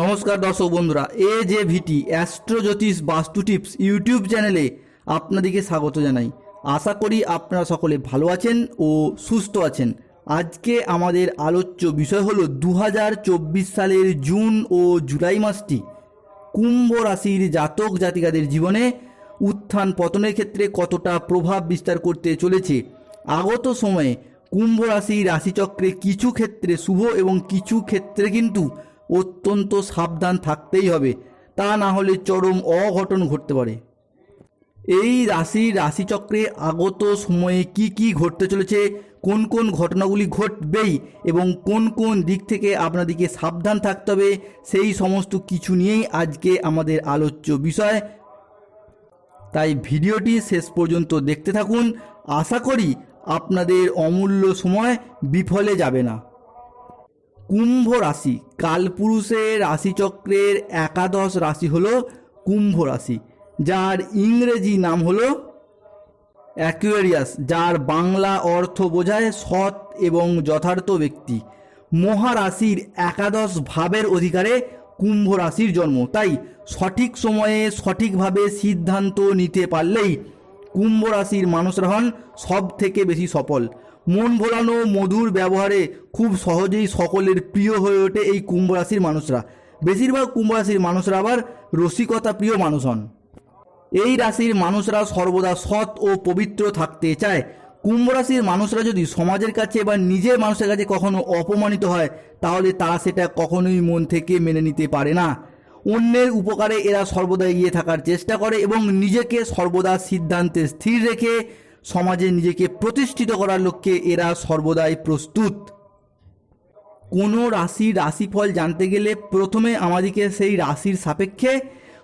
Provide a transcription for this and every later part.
নমস্কার দর্শক বন্ধুরা, এ যে ভিটি অ্যাস্ট্রো জ্যোতিষ বাস্তু টিপস ইউটিউব চ্যানেলে আপনাদেরকে স্বাগত জানাই। আশা করি আপনারা সকলে ভালো আছেন ও সুস্থ আছেন। আজকে আমাদের আলোচ্য বিষয় হলো দু হাজার চব্বিশ সালের জুন ও জুলাই মাসটি। কুম্ভ রাশির জাতক জাতিকাদের জীবনে উত্থান পতনের ক্ষেত্রে কতটা প্রভাব বিস্তার করতে চলেছে? আগত সময়ে কুম্ভ রাশি রাশিচক্রে কিছু ক্ষেত্রে শুভ এবং কিছু ক্ষেত্রে কিন্তু অত্যন্ত সাবধান থাকতেই হবে। তা না হলে চরম অঘটন ঘটতে পারে। এই রাশি রাশিচক্রে আগত সময়ে কি কি ঘটতে চলেছে? কোন কোন ঘটনাগুলি ঘটবেই এবং কোন কোন দিক থেকে আপনাদেরকে সাবধান থাকতে হবে? সেই সমস্ত কিছু নিয়েই আজকে আমাদের আলোচ্য বিষয়। তাই ভিডিওটি শেষ পর্যন্ত দেখতে থাকুন। আশা করি আপনাদের অমূল্য সময় বিফলে যাবে না। কুম্ভ রাশি কালপুরুষের রাশিচক্রের একাদশ রাশি হল কুম্ভ রাশি, যার ইংরেজি নাম হল অ্যাকুয়ারিয়াস যার বাংলা অর্থ বোঝায় সৎ এবং যথার্থ ব্যক্তি। মহারাশির একাদশ ভাবের অধিকারে কুম্ভ রাশির জন্ম। তাই সঠিক সময়ে সঠিকভাবে সিদ্ধান্ত নিতে পারলেই কুম্ভ রাশির মানুষরা হন সব থেকে বেশি সফল। মন ভোলানো, মধুর ব্যবহারে খুব সহজেই সকলের প্রিয় হয়ে ওঠে এই কুম্ভ রাশির মানুষরা। বেশিরভাগ কুম্ভ রাশির মানুষরা আবার রসিকতা প্রিয় মানুষ হন। এই রাশির মানুষরা সর্বদা সৎ ও পবিত্র থাকতে চায়। কুম্ভ রাশির মানুষরা যদি সমাজের কাছে বা নিজের মানুষের কাছে কখনো অপমানিত হয়, তাহলে তারা সেটা কখনোই মন থেকে মেনে নিতে পারে না। অন্যের উপকারে এরা সর্বদা এগিয়ে থাকার চেষ্টা করে এবং নিজেকে সর্বদা সিদ্ধান্তে স্থির রেখে সমাজে নিজেকে প্রতিষ্ঠিত করার লক্ষ্যে এরা সর্বদাই প্রস্তুত। কোনো রাশির রাশিফল জানতে গেলে প্রথমে আমাদেরকে সেই রাশির সাপেক্ষে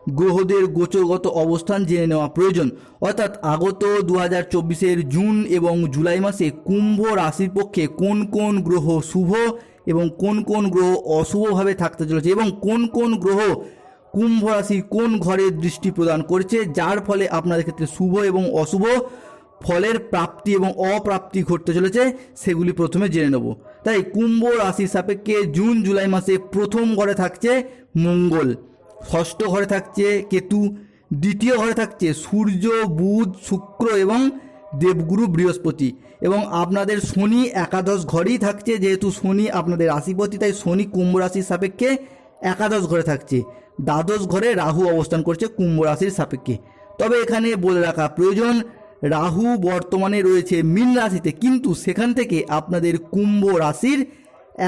গ্রহদের গোচরগত অবস্থান জেনে নেওয়া প্রয়োজন। অর্থাৎ আগত দু হাজার চব্বিশের জুন এবং জুলাই মাসে কুম্ভ রাশির পক্ষে কোন কোন গ্রহ শুভ এবং কোন কোন গ্রহ অশুভভাবে থাকতে চলেছে এবং কোন কোন গ্রহ কুম্ভ রাশির কোন ঘরে দৃষ্টি প্রদান করছে, যার ফলে আপনাদের ক্ষেত্রে শুভ এবং অশুভ ফলের প্রাপ্তি এবং অপ্রাপ্তি ঘটতে চলেছে, সেগুলি প্রথমে জেনে নেব। তাই কুম্ভ রাশির সাপেক্ষে জুন, জুলাই মাসে প্রথম ঘরে থাকছে মঙ্গল। ষষ্ঠ ঘরে থাকছে কেতু, দ্বিতীয় ঘরে থাকছে সূর্য, বুধ, শুক্র এবং দেবগুরু বৃহস্পতি। এবং আপনাদের শনি একাদশ ঘরেই থাকছে, যেহেতু শনি আপনাদের রাশিপতি তাই শনি কুম্ভ রাশির সাপেক্ষে একাদশ ঘরে থাকছে। দ্বাদশ ঘরে রাহু অবস্থান করছে কুম্ভ রাশির সাপেক্ষে। তবে এখানে বলে রাখা প্রয়োজন, রাহু বর্তমানে রয়েছে মীন রাশিতে, কিন্তু সেখান থেকে আপনাদের কুম্ভ রাশির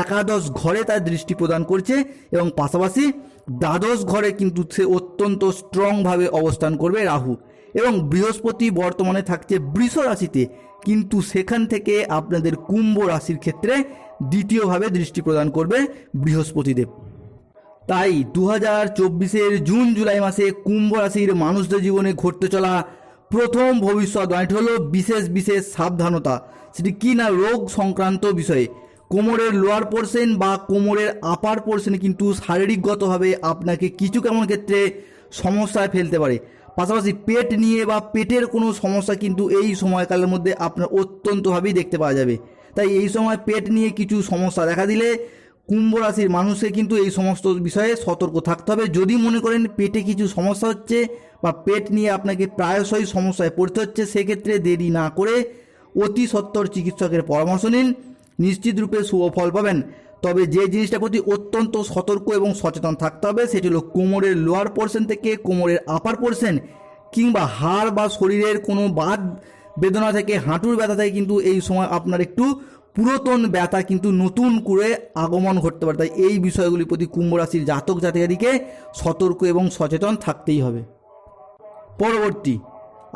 একাদশ ঘরে তার দৃষ্টি প্রদান করছে। এবং পাশাপাশি দ্বাদশ ঘরে কিন্তু সে অত্যন্ত স্ট্রংভাবে অবস্থান করবে রাহু এবং বৃহস্পতি বর্তমানে থাকছে বৃষ রাশিতে। কিন্তু সেখান থেকে আপনাদের কুম্ভ রাশির ক্ষেত্রে দ্বিতীয়ভাবে দৃষ্টি প্রদান করবে বৃহস্পতিদেব। তাই দু হাজার চব্বিশের জুন জুলাই মাসে কুম্ভ রাশির মানুষদের জীবনে ঘটতে চলা প্রথম ভবিষ্যৎবাণীটি হলো বিশেষ বিশেষ সাবধানতা। সেটি কি না রোগ সংক্রান্ত বিষয়ে কোমরের লোয়ার পোর্শন বা কোমরের আপার পোর্শনে কিন্তু শারীরিকগতভাবে আপনাকে কিছু কেমন ক্ষেত্রে সমস্যায় ফেলতে পারে। পাশাপাশি পেট নিয়ে বা পেটের কোনো সমস্যা কিন্তু এই সময়কালের মধ্যে আপনার অত্যন্তভাবেই দেখতে পাওয়া যাবে। তাই এই সময় পেট নিয়ে কিছু সমস্যা দেখা দিলে কুম্ভ রাশির মানুষকে কিন্তু এই সমস্ত বিষয়ে সতর্ক থাকতে হবে। যদি মনে করেন পেটে কিছু সমস্যা হচ্ছে বা পেট নিয়ে আপনাকে প্রায়শই সমস্যায় পড়তে হচ্ছে, সেক্ষেত্রে দেরি না করে অতি সত্বর চিকিৎসকের পরামর্শ নিন। নিশ্চিত রূপে শুভ ফল পাবেন। তবে যে জিনিসটার প্রতি অত্যন্ত সতর্ক এবং সচেতন থাকতে হবে, সেটি হলো কোমরের লোয়ার পোর্শন থেকে কোমরের আপার পোর্শন কিংবা হাড় বা শরীরের কোনো বাদ বেদনা থেকে, হাঁটুর ব্যথা থেকে কিন্তু এই সময় আপনার একটু পুরাতন ব্যথা কিন্তু নতুন করে আগমন ঘটতে পারে। তাই এই বিষয়গুলির প্রতি কুম্ভ রাশির জাতক জাতিকাদিকে সতর্ক এবং সচেতন থাকতেই হবে। পরবর্তী,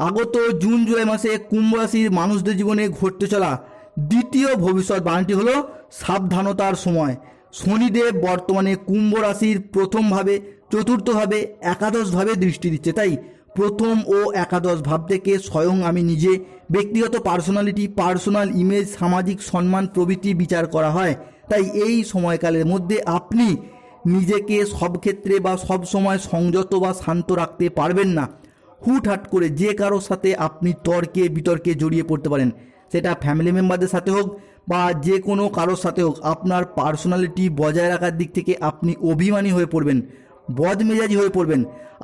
আগত জুন, জুলাই মাসে কুম্ভ রাশির মানুষদের জীবনে ঘটতে চলা দ্বিতীয় ভবিষ্যৎ ভবিষ্যৎবাণীটি হলো সাবধানতার সময়। শনিদেব বর্তমানে কুম্ভ রাশির প্রথমভাবে, চতুর্থভাবে, একাদশভাবে দৃষ্টি দিচ্ছে। তাই প্রথম ও একাদশ ভাব থেকে স্বয়ং আমি নিজে ব্যক্তিগত পার্সোনালিটি, পার্সোনাল ইমেজ, সামাজিক সম্মান প্রভৃতি বিচার করা হয়। তাই এই সময়কালের মধ্যে আপনি নিজেকে সব ক্ষেত্রে বা সব সময় সংযত বা শান্ত রাখতে পারবেন না। হুটহাট করে যে কারোর সাথে আপনি তর্কে বিতর্কে জড়িয়ে পড়তে পারেন। সেটা ফ্যামিলি মেম্বারদের সাথে হোক বা যে কোনো কারোর সাথে হোক, আপনার পার্সোনালিটি বজায় রাখার দিক থেকে আপনি অভিমানী হয়ে পড়বেন, বদমেজাজি হয়ে পড়বেন।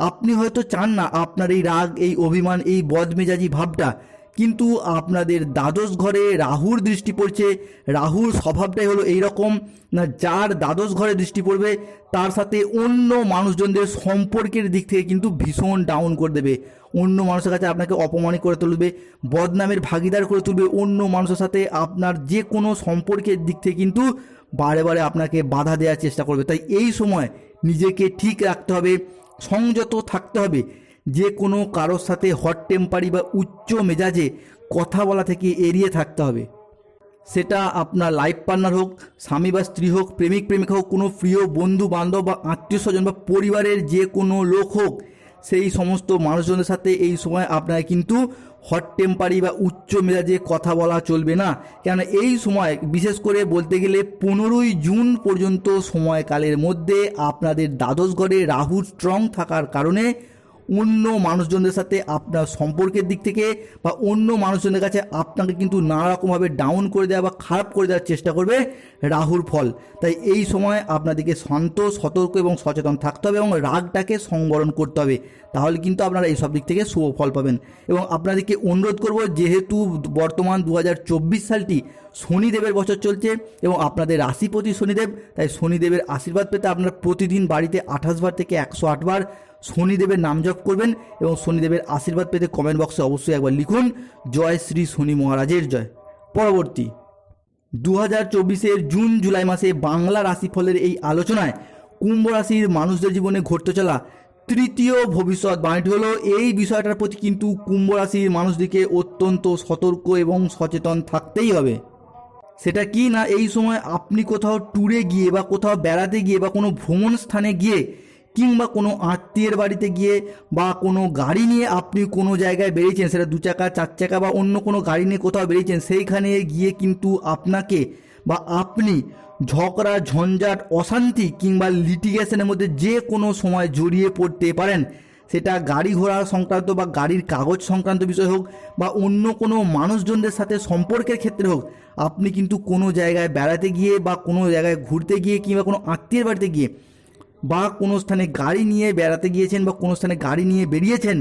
আপনি হয়তো চান না আপনার এই রাগ, এই অভিমান, এই বদমেজাজি ভাবটা কিন্তু আপনাদের দ্বাদশ ঘরে রাহুর দৃষ্টি পড়ছে, রাহুর স্বভাবটাই হলো এই রকম না, যার দ্বাদশ ঘরে দৃষ্টি পড়বে, তার সাথে অন্য মানুষজনদের সম্পর্কের দিক থেকে কিন্তু ভীষণ ডাউন করে দেবে। অন্য মানুষের কাছে আপনাকে অপমানিত করে তুলবে, বদনামের ভাগিদার করে তুলবে, অন্য মানুষের সাথে আপনার যে কোনো সম্পর্কের দিক থেকে কিন্তু বারে বারে আপনাকে বাধা দেওয়ার চেষ্টা করবে। তাই এই সময় নিজেকে ঠিক রাখতে হবে, সংযত থাকতে হবে। যে কোনো কারোর সাথে হট টেম্পারি বা উচ্চ মেজাজে কথা বলা থেকে এড়িয়ে থাকতে হবে। সেটা আপনার লাইফ পার্টনার হোক, স্বামী বা স্ত্রী হোক, প্রেমিক, প্রেমিকা হোক, কোনো প্রিয় বন্ধু, বান্ধব বা আত্মীয় স্বজন বা পরিবারের যে কোনো লোক হোক, সেই সমস্ত মানুষজনের সাথে এই সময় আপনার কিন্তু হট টেম্পারি বা উচ্চ মেজাজে কথা বলা চলবে না। কেন এই সময়, বিশেষ করে বলতে গেলে পনেরোই জুন পর্যন্ত সময়কালের মধ্যে আপনাদের দ্বাদশ ঘরে রাহু স্ট্রং থাকার কারণে অন্য মানুষজনদের সাথে আপনার সম্পর্কের দিক থেকে বা অন্য মানুষজনের কাছে আপনাকে কিন্তু নানা রকমভাবে ডাউন করে দেওয়া বা খারাপ করে দেওয়ার চেষ্টা করবে রাহুর ফল। তাই এই সময় আপনাদেরকে শান্ত, সতর্ক এবং সচেতন থাকতে হবে এবং রাগটাকে সংবরণ করতে হবে। তাহলে কিন্তু আপনারা এইসব দিক থেকে শুভ ফল পাবেন। এবং আপনাদেরকে অনুরোধ করব, যেহেতু বর্তমান দু হাজার চব্বিশ সালটি শনিদেবের বছর চলছে এবং আপনাদের রাশিপতি শনিদেব, তাই শনিদেবের আশীর্বাদ পেতে আপনারা প্রতিদিন বাড়িতে আঠাশ বার থেকে একশো বার শনিদেবের নাম জপ করবেন এবং শনিদেবের আশীর্বাদ পেতে কমেন্ট বক্সে অবশ্যই একবার লিখুন, জয় শ্রী শনি মহারাজের জয়। পরবর্তী দু হাজার চব্বিশের জুন জুলাই মাসে বাংলা রাশিফলের এই আলোচনায় কুম্ভ রাশির মানুষদের জীবনে ঘটতে চলা তৃতীয় ভবিষ্যৎ বাণীটি হলো, এই বিষয়টার প্রতি কিন্তু কুম্ভ রাশির মানুষদেরকে অত্যন্ত সতর্ক এবং সচেতন থাকতেই হবে। সেটা কি না, এই সময় আপনি কোথাও ট্যুরে গিয়ে বা কোথাও বেড়াতে গিয়ে বা কোনো ভ্রমণ স্থানে গিয়ে কিংবা কোনো আত্মীয়ের বাড়িতে গিয়ে বা কোনো গাড়ি নিয়ে আপনি কোনো জায়গায় বেরিয়েছেন, সেটা দু চাকা, চার চাকা বা অন্য কোনো গাড়ি নিয়ে কোথাও বেরিয়েছেন, সেইখানে গিয়ে কিন্তু আপনাকে বা আপনি ঝগড়া, ঝঞ্ঝাট, অশান্তি কিংবা লিটিগেশনের মধ্যে যে কোনো সময় জড়িয়ে পড়তে পারেন। সেটা গাড়ি ঘোড়া সংক্রান্ত বা গাড়ির কাগজ সংক্রান্ত বিষয় হোক বা অন্য কোনো মানুষজনদের সাথে সম্পর্কের ক্ষেত্রে হোক, আপনি কিন্তু কোনো জায়গায় বেড়াতে গিয়ে বা কোনো জায়গায় ঘুরতে গিয়ে কিংবা কোনো আত্মীয়ের বাড়িতে গিয়ে বা কোনো স্থানে গাড়ি নিয়ে বেড়াতে গিয়েছেন বা কোনো স্থানে গাড়ি নিয়ে বেরিয়েছেন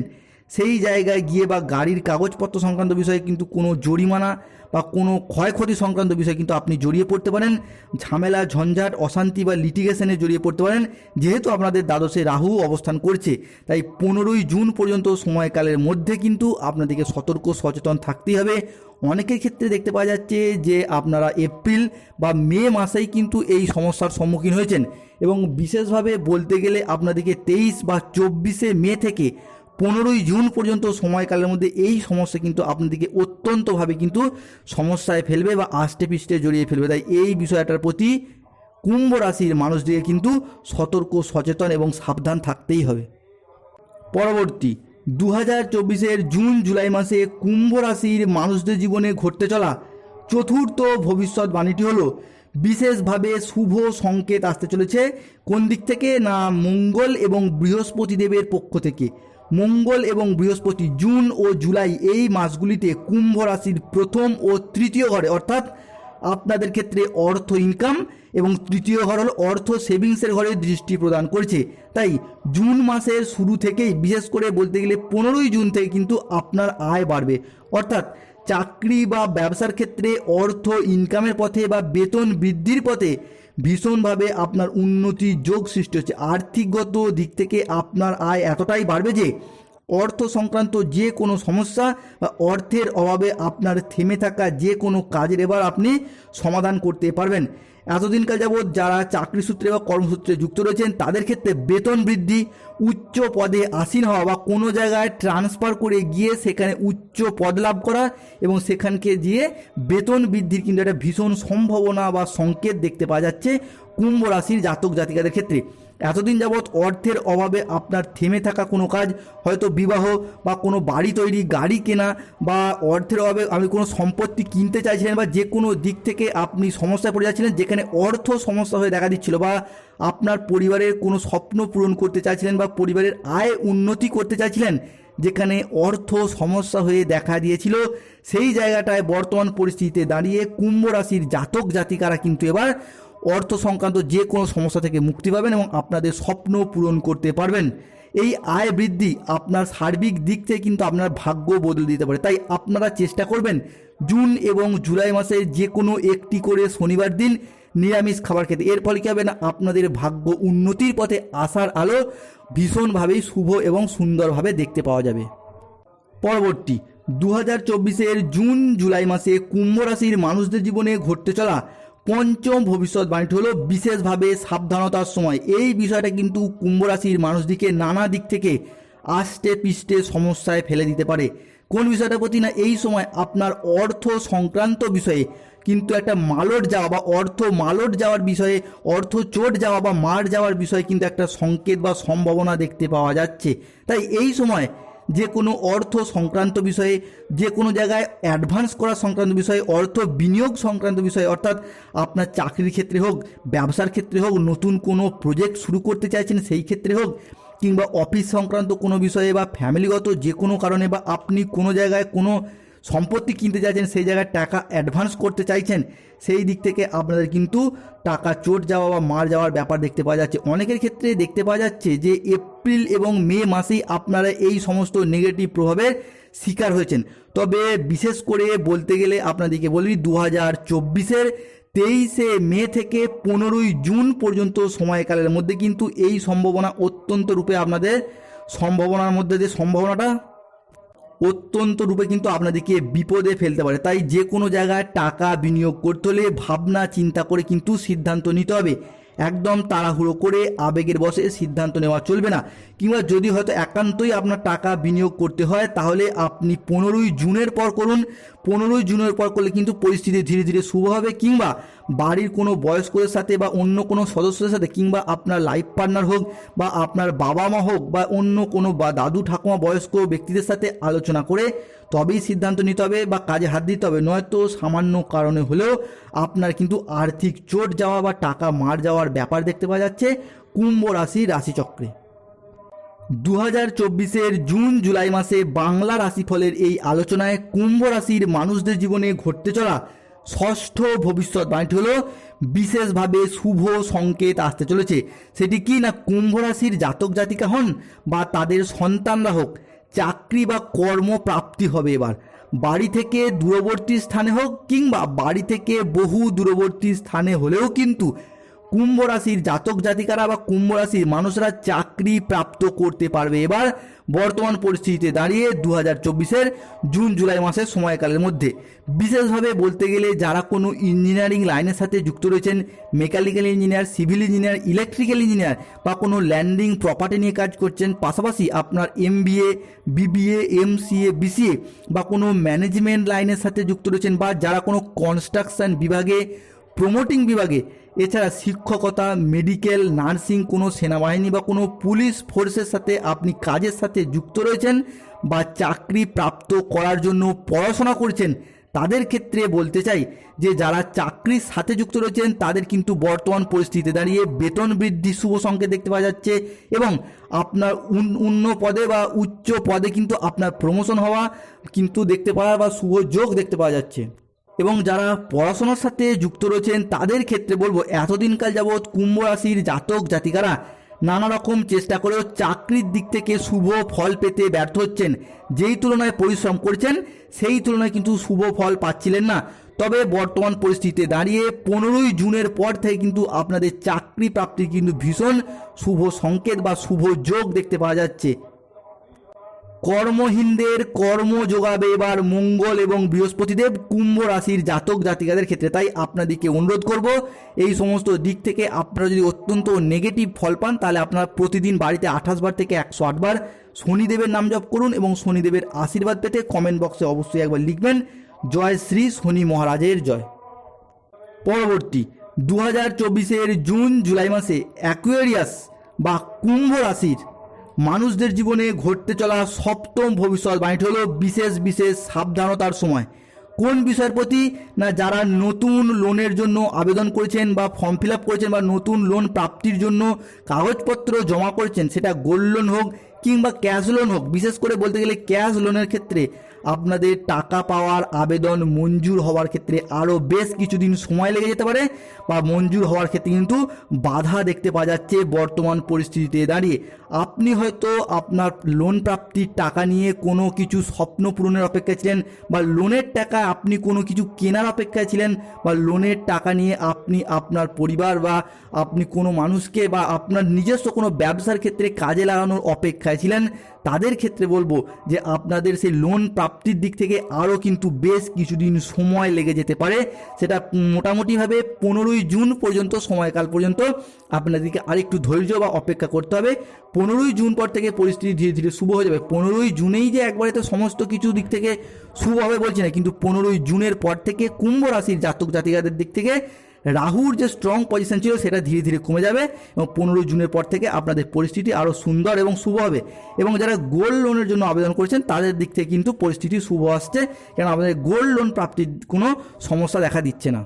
সেই জায়গায় গিয়ে বা গাড়ির কাগজপত্র সংক্রান্ত বিষয়ে কিন্তু কোনো জরিমানা বা কোনো ক্ষয়ক্ষতি সংক্রান্ত বিষয়ে কিন্তু আপনি জড়িয়ে পড়তে পারেন। ঝামেলা, ঝঞ্ঝাট, অশান্তি বা লিটিগেশনে জড়িয়ে পড়তে পারেন। যেহেতু আপনাদের দ্বাদশে রাহু অবস্থান করছে, তাই পনেরোই জুন পর্যন্ত সময়কালের মধ্যে কিন্তু আপনাদেরকে সতর্ক, সচেতন থাকতেই হবে। অনেকের ক্ষেত্রে দেখতে পাওয়া যাচ্ছে যে আপনারা এপ্রিল বা মে মাসেই কিন্তু এই সমস্যার সম্মুখীন হয়েছেন। এবং বিশেষভাবে বলতে গেলে আপনাদেরকে তেইশ বা চব্বিশে মে থেকে পনেরোই জুন পর্যন্ত সময়কালের মধ্যে এই সমস্যা কিন্তু আপনাদেরকে অত্যন্তভাবে কিন্তু সমস্যায় ফেলবে বা আষ্টে পিষ্টে জড়িয়ে ফেলবে। তাই এই বিষয়টার প্রতি কুম্ভ রাশির মানুষদেরকে কিন্তু সতর্ক, সচেতন এবং সাবধান থাকতেই হবে। পরবর্তী দু হাজার চব্বিশের জুন জুলাই মাসে কুম্ভ রাশির মানুষদের জীবনে ঘটতে চলা চতুর্থ ভবিষ্যৎবাণীটি হলো, বিশেষভাবে শুভ সংকেত আসতে চলেছে কোন দিক থেকে? না মঙ্গল এবং বৃহস্পতি দেবের পক্ষ থেকে। মঙ্গল এবং বৃহস্পতি জুন ও জুলাই এই মাসগুলিতে কুম্ভ রাশির প্রথম ও তৃতীয় ঘরে, অর্থাৎ আপনাদের ক্ষেত্রে অর্থ ইনকাম এবং তৃতীয় ঘর হল অর্থ সেভিংসের ঘরে দৃষ্টি প্রদান করছে। তাই জুন মাসের শুরু থেকেই, বিশেষ করে বলতে গেলে পনেরোই জুন থেকে কিন্তু আপনার আয় বাড়বে। অর্থাৎ চাকরি বা ব্যবসার ক্ষেত্রে অর্থ ইনকামের পথে বা বেতন বৃদ্ধির পথে ভীষণভাবে আপনার উন্নতি যোগ সৃষ্টি হচ্ছে। আর্থিকগত দিক থেকে আপনার আয় এতটাই বাড়বে যে অর্থ সংক্রান্ত যে কোনো সমস্যা বা অর্থের অভাবে আপনার থেমে থাকা যে কোনো কাজের এবার আপনি সমাধান করতে পারবেন। এতদিনকাল যাবৎ যারা চাকরি সূত্রে বা কর্মসূত্রে যুক্ত রয়েছেন, তাদের ক্ষেত্রে বেতন বৃদ্ধি, উচ্চ পদে আসীন হওয়া বা কোনো জায়গায় ট্রান্সফার করে গিয়ে সেখানে উচ্চ পদ লাভ করা এবং সেখানকে গিয়ে বেতন বৃদ্ধির কিন্তু একটা ভীষণ সম্ভাবনা বা সংকেত দেখতে পাওয়া যাচ্ছে কুম্ভ রাশির জাতক জাতিকাদের ক্ষেত্রে। এতদিন যাবৎ অর্থের অভাবে আপনার থেমে থাকা কোনো কাজ, হয়তো বিবাহ বা কোনো বাড়ি তৈরি, গাড়ি কেনা বা অর্থের অভাবে আমি কোনো সম্পত্তি কিনতে চাইছিলেন বা যে কোনো দিক থেকে আপনি সমস্যায় পড়ে যাচ্ছিলেন, যেখানে অর্থ সমস্যা হয়ে দেখা দিচ্ছিল বা আপনার পরিবারের কোনো স্বপ্ন পূরণ করতে চাইছিলেন বা পরিবারের আয় উন্নতি করতে চাইছিলেন, যেখানে অর্থ সমস্যা হয়ে দেখা দিয়েছিল, সেই জায়গাটায় বর্তমান পরিস্থিতিতে দাঁড়িয়ে কুম্ভ রাশির জাতক জাতিকারা কিন্তু এবার অর্থ সংক্রান্ত যে কোনো সমস্যা থেকে মুক্তি পাবেন এবং আপনাদের স্বপ্ন পূরণ করতে পারবেন। এই আয় বৃদ্ধি আপনার সার্বিক দিক থেকে কিন্তু আপনার ভাগ্য বদলে দিতে পারে। তাই আপনারা চেষ্টা করবেন জুন এবং জুলাই মাসে যে কোনো একটি করে শনিবার দিন নিরামিষ খাবার খেতে। এর ফলে কী হবে না, আপনাদের ভাগ্য উন্নতির পথে আসার আলো ভীষণভাবেই শুভ এবং সুন্দরভাবে দেখতে পাওয়া যাবে। পরবর্তী দু হাজার জুন জুলাই মাসে কুম্ভ রাশির মানুষদের জীবনে ঘটতে চলা পঞ্চম ভবিষ্যৎবাণীটি হলো বিশেষভাবে সাবধানতার সময়। এই বিষয়টা কিন্তু কুম্ভ রাশির মানুষদিকে নানা দিক থেকে আষ্টে পিষ্টে সমস্যায় ফেলে দিতে পারে। কোন বিষয়টার প্রতি না এই সময় আপনার অর্থ সংক্রান্ত বিষয়ে কিন্তু একটা মালট যাওয়া বা অর্থ মালট যাওয়ার বিষয়ে, অর্থ চোট যাওয়া বা মার যাওয়ার বিষয়ে কিন্তু একটা সংকেত বা সম্ভাবনা দেখতে পাওয়া যাচ্ছে। তাই এই সময় যে কোনো অর্থ সংক্রান্ত বিষয়ে, যে কোনো জায়গায় অ্যাডভান্স করা সংক্রান্ত বিষয়ে, অর্থ বিনিয়োগ সংক্রান্ত বিষয়ে, অর্থাৎ আপনার চাকরির ক্ষেত্রে হোক, ব্যবসার ক্ষেত্রে হোক, নতুন কোনো প্রজেক্ট শুরু করতে চাইছেন সেই ক্ষেত্রে হোক, কিংবা অফিস সংক্রান্ত কোনো বিষয়ে বা ফ্যামিলিগত যে কোনো কারণে বা আপনি কোনো জায়গায় কোনো সম্পত্তি কিনতে চাইছেন, সেই জায়গায় টাকা অ্যাডভান্স করতে চাইছেন, সেই দিক থেকে আপনাদের কিন্তু টাকা চোট যাওয়া বা মার যাওয়ার ব্যাপার দেখতে পাওয়া যাচ্ছে। অনেকের ক্ষেত্রে দেখতে পাওয়া যাচ্ছে যে এপ্রিল এবং মে মাসেই আপনারা এই সমস্ত নেগেটিভ প্রভাবের শিকার হয়েছেন। তবে বিশেষ করে বলতে গেলে আপনাদেরকে বলি দু হাজার চব্বিশের তেইশে মে থেকে পনেরোই জুন পর্যন্ত সময়কালের মধ্যে কিন্তু এই সম্ভাবনা অত্যন্ত রূপে আপনাদের সম্ভাবনার মধ্যে যে সম্ভাবনাটা অত্যন্ত রূপে কিন্তু আপনাদেরকে বিপদে ফেলতে পারে। তাই যে কোনো জায়গায় টাকা বিনিয়োগ করতে হলে ভাবনা, চিন্তা করে কিন্তু সিদ্ধান্ত নিতে হবে। একদম তাড়াহুড়ো করে আবেগের বসে সিদ্ধান্ত নেওয়া চলবে না। কিংবা যদি হয়তো একান্তই আপনার টাকা বিনিয়োগ করতে হয়, তাহলে আপনি পনেরোই জুনের পর করুন। পনেরোই জুনের পর করলে কিন্তু পরিস্থিতি ধীরে ধীরে শুভ হবে কিংবা বাড়ির কোনো বয়স্কদের সাথে বা অন্য কোনো সদস্যদের সাথে কিংবা আপনার লাইফ পার্টনার হোক বা আপনার বাবা মা হোক বা অন্য কোনো বা দাদু, ঠাকুমা, বয়স্ক ব্যক্তিদের সাথে আলোচনা করে তবেই সিদ্ধান্ত নিতে হবে বা কাজে হাত দিতে হবে। নয়তো সামান্য কারণে হলেও আপনার কিন্তু আর্থিক চোট যাওয়া বা টাকা মার যাওয়ার ব্যাপার দেখতে পাওয়া যাচ্ছে। কুম্ভ রাশি, রাশিচক্রে। দু হাজার চব্বিশের জুন জুলাই মাসে বাংলা রাশিফলের এই আলোচনায় কুম্ভ রাশির মানুষদের জীবনে ঘটতে চলা ষষ্ঠ ভবিষ্যৎবাণীটি হলো বিশেষভাবে শুভ সংকেত আসতে চলেছে। সেটি কি না কুম্ভ রাশির জাতক জাতিকা হন বা তাদের সন্তানরা হোক? চাকরি বা কর্মপ্রাপ্তি হবে এবার। বাড়ি থেকে দূরবর্তী স্থানে হোক কিংবা বাড়ি থেকে বহু দূরবর্তী স্থানে হলেও কিন্তু কুম্ভ রাশির জাতক জাতিকারা বা কুম্ভ রাশির মানুষরা চাকরি প্রাপ্ত করতে পারবে। এবার বর্তমান পরিস্থিতিতে দাঁড়িয়ে দু হাজার চব্বিশের জুন জুলাই মাসের সময়কালের মধ্যে। বিশেষভাবে বলতে গেলে যারা কোনো ইঞ্জিনিয়ারিং লাইনের সাথে যুক্ত রয়েছেন, mechanical engineer, civil engineer, electrical engineer বা কোনো ল্যান্ডিং প্রপার্টি নিয়ে কাজ করছেন, পাশাপাশি আপনার M BA BBA M MCA, BCA বা কোনো ম্যানেজমেন্ট লাইনের সাথে যুক্ত রয়েছেন বা যারা কোনো কনস্ট্রাকশন বিভাগে প্রমোটিং বিভাগে। এছাড়া শিক্ষকতা মেডিকেল নার্সিং কোনো সেনাবাহিনী বা কোনো পুলিশ ফোর্সের সাথে আপনি কাজের সাথে যুক্ত রয়েছেন বা চাকরি প্রাপ্ত করার জন্য পড়াশোনা করছেন, তাদের ক্ষেত্রে বলতে চাই যে যারা চাকরির সাথে যুক্ত রয়েছেন, তাদের কিন্তু বর্তমান পরিস্থিতিতে দাঁড়িয়ে বেতন বৃদ্ধি শুভ সংকেত দেখতে পাওয়া যাচ্ছে এবং আপনার উন- উন্ন পদে বা উচ্চ পদে কিন্তু আপনার প্রমোশন হওয়া কিন্তু দেখতে পাওয়া বা শুভ যোগ দেখতে পাওয়া যাচ্ছে। এবং যারা পড়াশোনার সাথে যুক্ত রয়েছেন, তাদের ক্ষেত্রে বলব, এতদিনকাল যাবৎ কুম্ভ রাশির জাতক জাতিকারা নানা রকম চেষ্টা করেও চাকরির দিক থেকে শুভ ফল পেতে ব্যর্থ হচ্ছেন। যেই তুলনায় পরিশ্রম করছেন, সেই তুলনায় কিন্তু শুভ ফল পাচ্ছিলেন না। তবে বর্তমান পরিস্থিতিতে দাঁড়িয়ে পনেরোই জুনের পর থেকে কিন্তু আপনাদের চাকরি প্রাপ্তির কিন্তু ভীষণ শুভ সংকেত বা শুভ যোগ দেখতে পাওয়া যাচ্ছে। কর্মহীনদের কর্ম যোগাবে এবার মঙ্গল এবং বৃহস্পতিদেব কুম্ভ রাশির জাতক জাতিকাদের ক্ষেত্রে। তাই আপনাদেরকে অনুরোধ করব, এই সমস্ত দিক থেকে আপনারা যদি অত্যন্ত নেগেটিভ ফল পান, তাহলে আপনারা প্রতিদিন বাড়িতে আঠাশ বার থেকে একশো বার শনিদেবের নাম জপ করুন এবং শনিদেবের আশীর্বাদ পেতে কমেন্ট বক্সে অবশ্যই একবার লিখবেন, জয় শ্রী শনি মহারাজের জয়। পরবর্তী দু হাজার চব্বিশের জুন জুলাই মাসে অ্যাকুয়ারিয়াস বা কুম্ভ রাশির মানুষদের জীবনে ঘটতে চলা সপ্তম ভবিষ্যৎবাণীটি হলো বিশেষ বিশেষ সাবধানতার সময়। কোন বিষয়ের প্রতি না যারা নতুন লোনের জন্য আবেদন করেছেন বা ফর্ম ফিল আপ করেছেন বা নতুন লোন প্রাপ্তির জন্য কাগজপত্র জমা করেছেন, সেটা গোল্ড লোন হোক কিংবা ক্যাশ লোন হোক, বিশেষ করে বলতে গেলে ক্যাশ লোনের ক্ষেত্রে আপনাদের টাকা পাওয়ার আবেদন মঞ্জুর হওয়ার ক্ষেত্রে আরও বেশ কিছুদিন সময় লেগে যেতে পারে বা মঞ্জুর হওয়ার ক্ষেত্রে কিন্তু বাধা দেখতে পাওয়া যাচ্ছে বর্তমান পরিস্থিতিতে দাঁড়িয়ে। আপনি হয়তো আপনার লোন প্রাপ্তির টাকা নিয়ে কোনো কিছু স্বপ্ন পূরণের অপেক্ষায় ছিলেন বা লোনের টাকা আপনি কোনো কিছু কেনার অপেক্ষায় ছিলেন বা লোনের টাকা নিয়ে আপনি আপনার পরিবার বা আপনি কোনো মানুষকে বা আপনার নিজস্ব কোনো ব্যবসার ক্ষেত্রে কাজে লাগানোর অপেক্ষায় ছিলেন, তাদের ক্ষেত্রে বলব যে আপনাদের সেই লোন প্রাপ্তির দিক থেকে আরও কিন্তু বেশ কিছুদিন সময় লেগে যেতে পারে। সেটা মোটামুটিভাবে পনেরোই জুন পর্যন্ত, সময়কাল পর্যন্ত আপনাদেরকে আরেকটু ধৈর্য বা অপেক্ষা করতে হবে। পনেরোই জুন পর থেকে পরিস্থিতি ধীরে ধীরে শুভ হয়ে যাবে। পনেরোই জুনেই যে একবারে তো সমস্ত কিছু দিক থেকে শুভ হবে বলছি না, কিন্তু পনেরোই জুনের পর থেকে কুম্ভ রাশির জাতক জাতিকাদের দিক থেকে রাহুর যে স্ট্রং পজিশন ছিল সেটা ধীরে ধীরে কমে যাবে এবং পনেরোই জুনের পর থেকে আপনাদের পরিস্থিতি আরও সুন্দর এবং শুভ হবে। এবং যারা গোল্ড লোনের জন্য আবেদন করেছেন, তাদের দিক থেকে কিন্তু পরিস্থিতি শুভ আসছে। কেন আপনাদের গোল্ড লোন প্রাপ্তির কোনো সমস্যা দেখা দিচ্ছে না।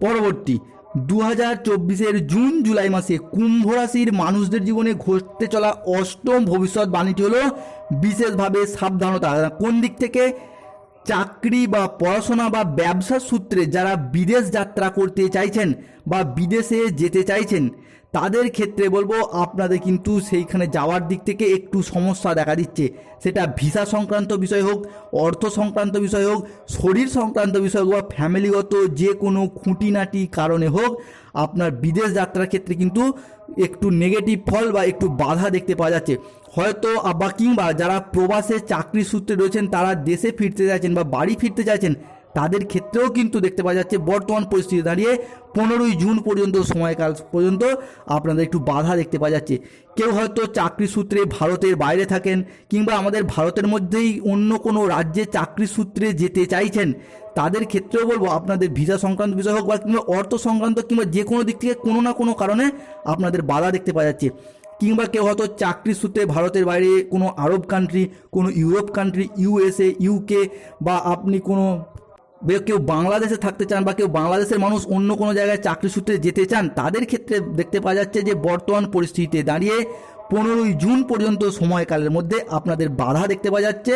পরবর্তী দু হাজার চব্বিশের জুন, জুলাই মাসে কুম্ভ রাশির মানুষদের জীবনে ঘটতে চলা অষ্টম ভবিষ্যৎবাণীটি হলো বিশেষভাবে সাবধানতা। কোন দিক থেকে? চাকরি বা পড়াশোনা বা ব্যবসার সূত্রে যারা বিদেশ যাত্রা করতে চাইছেন বা বিদেশে যেতে চাইছেন তাদের ক্ষেত্রে বলব, আপনাদের কিন্তু সেইখানে যাওয়ার দিক থেকে একটু সমস্যা দেখা দিচ্ছে। সেটা ভিসা সংক্রান্ত বিষয় হোক, অর্থ সংক্রান্ত বিষয় হোক, শরীর সংক্রান্ত বিষয় হোক বা ফ্যামিলিগত যে কোনো খুঁটিনাটি কারণে হোক, আপনার বিদেশ যাত্রার ক্ষেত্রে কিন্তু একটু নেগেটিভ ফল বা একটু বাধা দেখতে পাওয়া যাচ্ছে। হয়তো বা কিংবা যারা প্রবাসে চাকরি সূত্রে রয়েছেন, তারা দেশে ফিরতে চাইছেন বা বাড়ি ফিরতে চাইছেন তাদের ক্ষেত্রেও কিন্তু দেখতে পাওয়া যাচ্ছে বর্তমান পরিস্থিতি দাঁড়িয়ে পনেরোই জুন পর্যন্ত সময়কাল পর্যন্ত আপনাদের একটু বাধা দেখতে পাওয়া যাচ্ছে। কেউ হয়তো চাকরি সূত্রে ভারতের বাইরে থাকেন কিংবা আমাদের ভারতের মধ্যেই অন্য কোনো রাজ্যে চাকরি সূত্রে যেতে চাইছেন, তাদের ক্ষেত্রেও বলব আপনাদের ভিসা সংক্রান্ত বিষয় হোক বা কিংবা অর্থ সংক্রান্ত কিংবা যে কোনো দিক থেকে কোনো না কোনো কারণে আপনাদের বাধা দেখতে পাওয়া যাচ্ছে। কিংবা কেউ হয়তো চাকরি সূত্রে ভারতের বাইরে কোনো আরব কান্ট্রি কোনো ইউরোপ কান্ট্রি ইউএসএ ইউকে বা আপনি কোনো কেউ বাংলাদেশে থাকতে চান বা কেউ বাংলাদেশের মানুষ অন্য কোনো জায়গায় চাকরি সূত্রে যেতে চান, তাদের ক্ষেত্রে দেখতে পাওয়া যাচ্ছে যে বর্তমান পরিস্থিতিতে দাঁড়িয়ে পনেরোই জুন পর্যন্ত সময়কালের মধ্যে আপনাদের বাধা দেখতে পাওয়া যাচ্ছে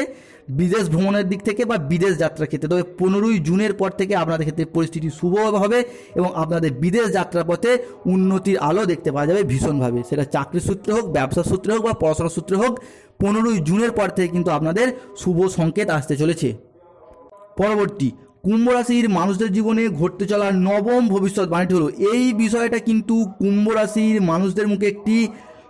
বিদেশ ভ্রমণের দিক থেকে বা বিদেশ যাত্রার ক্ষেত্রে। তবে পনেরোই জুনের পর থেকে আপনাদের ক্ষেত্রে পরিস্থিতি শুভ হবে এবং আপনাদের বিদেশ যাত্রার পথে উন্নতির আলো দেখতে পাওয়া যাবে ভীষণভাবে। সেটা চাকরি সূত্রে হোক, ব্যবসা সূত্রে হোক বা পড়াশোনার সূত্রে হোক, পনেরোই জুনের পর থেকে কিন্তু আপনাদের শুভ সংকেত আসতে চলেছে। পরবর্তী কুম্ভ রাশির মানুষদের জীবনে ঘটতে চলা নবম ভবিষ্যৎ ভবিষ্যৎবাণীটি হলো, এই বিষয়টা কিন্তু কুম্ভ রাশির মানুষদের মুখে একটি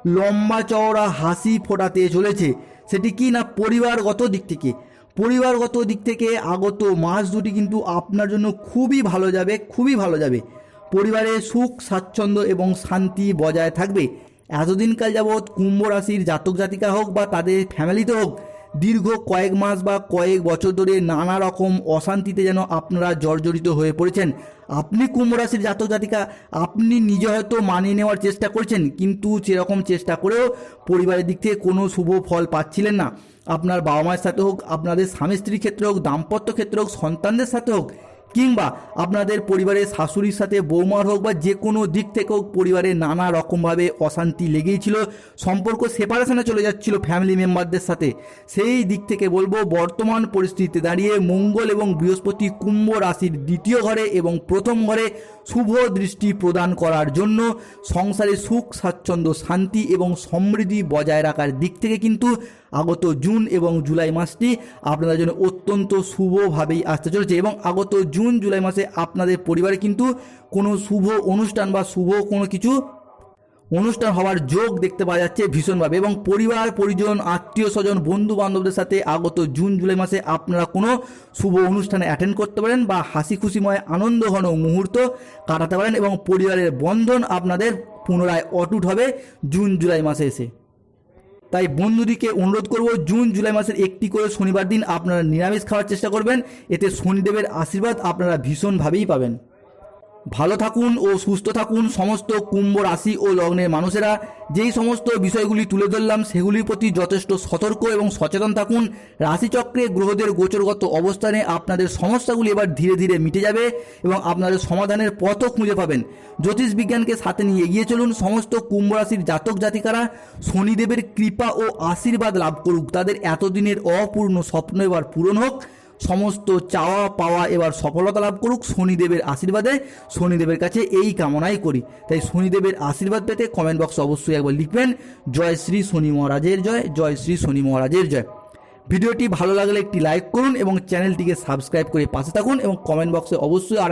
লম্বা চওড়া হাসি ফোটাতে চলেছে। সেটি কি না পরিবারগত দিক থেকে? পরিবারগত দিক থেকে আগত মাস দুটি কিন্তু আপনার জন্য খুবই ভালো যাবে, খুবই ভালো যাবে। পরিবারে সুখ, স্বাচ্ছন্দ্য এবং শান্তি বজায় থাকবে। এতদিনকাল যাবৎ কুম্ভ রাশির জাতক জাতিকা হোক বা তাদের ফ্যামিলিতে হোক দীর্ঘ কয়েক মাস বা কয়েক বছর ধরে নানা রকম অশান্তিতে যেন আপনারা জর্জরিত হয়ে পড়েছেন। আপনি কুম্ভ রাশির জাতক জাতিকা, আপনি নিজে হয়তো মানিয়ে নেওয়ার চেষ্টা করছেন, কিন্তু সেরকম চেষ্টা করেও পরিবারের দিক থেকে কোনো শুভ ফল পাচ্ছিলেন না। আপনার বাবা মায়ের সাথে হোক, আপনাদের স্বামী স্ত্রীর ক্ষেত্রে হোক, দাম্পত্য ক্ষেত্রে হোক, সন্তানদের সাথে হোক কিংবা আপনাদের পরিবারের শাশুড়ির সাথে বৌমার হোক বা যে কোনো দিক থেকে হোক পরিবারে নানা রকমভাবে অশান্তি লেগেই ছিল, সম্পর্ক সেপারেশনে চলে যাচ্ছিল ফ্যামিলি মেম্বারদের সাথে। সেই দিক থেকে বলব, বর্তমান পরিস্থিতিতে দাঁড়িয়ে মঙ্গল এবং বৃহস্পতি কুম্ভ রাশির দ্বিতীয় ঘরে এবং প্রথম ঘরে শুভ দৃষ্টি প্রদান করার জন্য সংসারে সুখ, স্বাচ্ছন্দ্য, শান্তি এবং সমৃদ্ধি বজায় রাখার দিক থেকে কিন্তু আগত জুন এবং জুলাই মাসটি আপনাদের জন্য অত্যন্ত শুভভাবেই আসতে চলেছে এবং আগত জুন, জুলাই মাসে আপনাদের পরিবারে কিন্তু কোনো শুভ অনুষ্ঠান বা শুভ কোনো কিছু অনুষ্ঠান হওয়ার যোগ দেখতে পাওয়া যাচ্ছে ভীষণভাবে এবং পরিবার, পরিজন, আত্মীয় স্বজন বন্ধু বান্ধবদের সাথে আগত জুন, জুলাই মাসে আপনারা কোনো শুভ অনুষ্ঠানে অ্যাটেন্ড করতে পারেন বা হাসি খুশিময় আনন্দ ঘন মুহূর্ত কাটাতে পারেন এবং পরিবারের বন্ধন আপনাদের পুনরায় অটুট হবে জুন, জুলাই মাসে এসে। তাই বন্ধুদিকে অনুরোধ করব জুন, জুলাই মাসের একটি করে শনিবার দিন আপনারা নিরামিষ খাওয়ার চেষ্টা করবেন। এতে শনিদেবের আশীর্বাদ আপনারা ভীষণভাবেই পাবেন। ভালো থাকুন ও সুস্থ থাকুন। সমস্ত কুম্ভ রাশি ও লগ্নের মানুষেরা, যেই সমস্ত বিষয়গুলি তুলে ধরলাম, সেগুলির প্রতি যথেষ্ট সতর্ক এবং সচেতন থাকুন। রাশিচক্রে গ্রহদের গোচরগত অবস্থানে আপনাদের সমস্যাগুলি এবার ধীরে ধীরে মিটে যাবে এবং আপনাদের সমাধানের পথও খুঁজে পাবেন। জ্যোতিষ বিজ্ঞানকে সাথে নিয়ে এগিয়ে চলুন। সমস্ত কুম্ভ রাশির জাতক জাতিকারা শনিদেবের কৃপা ও আশীর্বাদ লাভ করুক। তাদের এতদিনের অপূর্ণ স্বপ্ন এবার পূরণ হোক। সমস্ত চাওয়া পাওয়া এবার সফলতা লাভ করুক, শনিদেবের আশীর্বাদে শনিদেবের কাছে এই কামনাই করি। তাই শনিদেবের আশীর্বাদ পেতে কমেন্ট বক্সে অবশ্যই একবার লিখবেন, জয় শ্রী শনি মহারাজের জয় জয় শ্রী শনি মহারাজের জয়। ভিডিওটি ভালো লাগলে একটি লাইক করুন এবং চ্যানেলটিকে সাবস্ক্রাইব করে পাশে থাকুন এবং কমেন্ট বক্সে অবশ্যই আর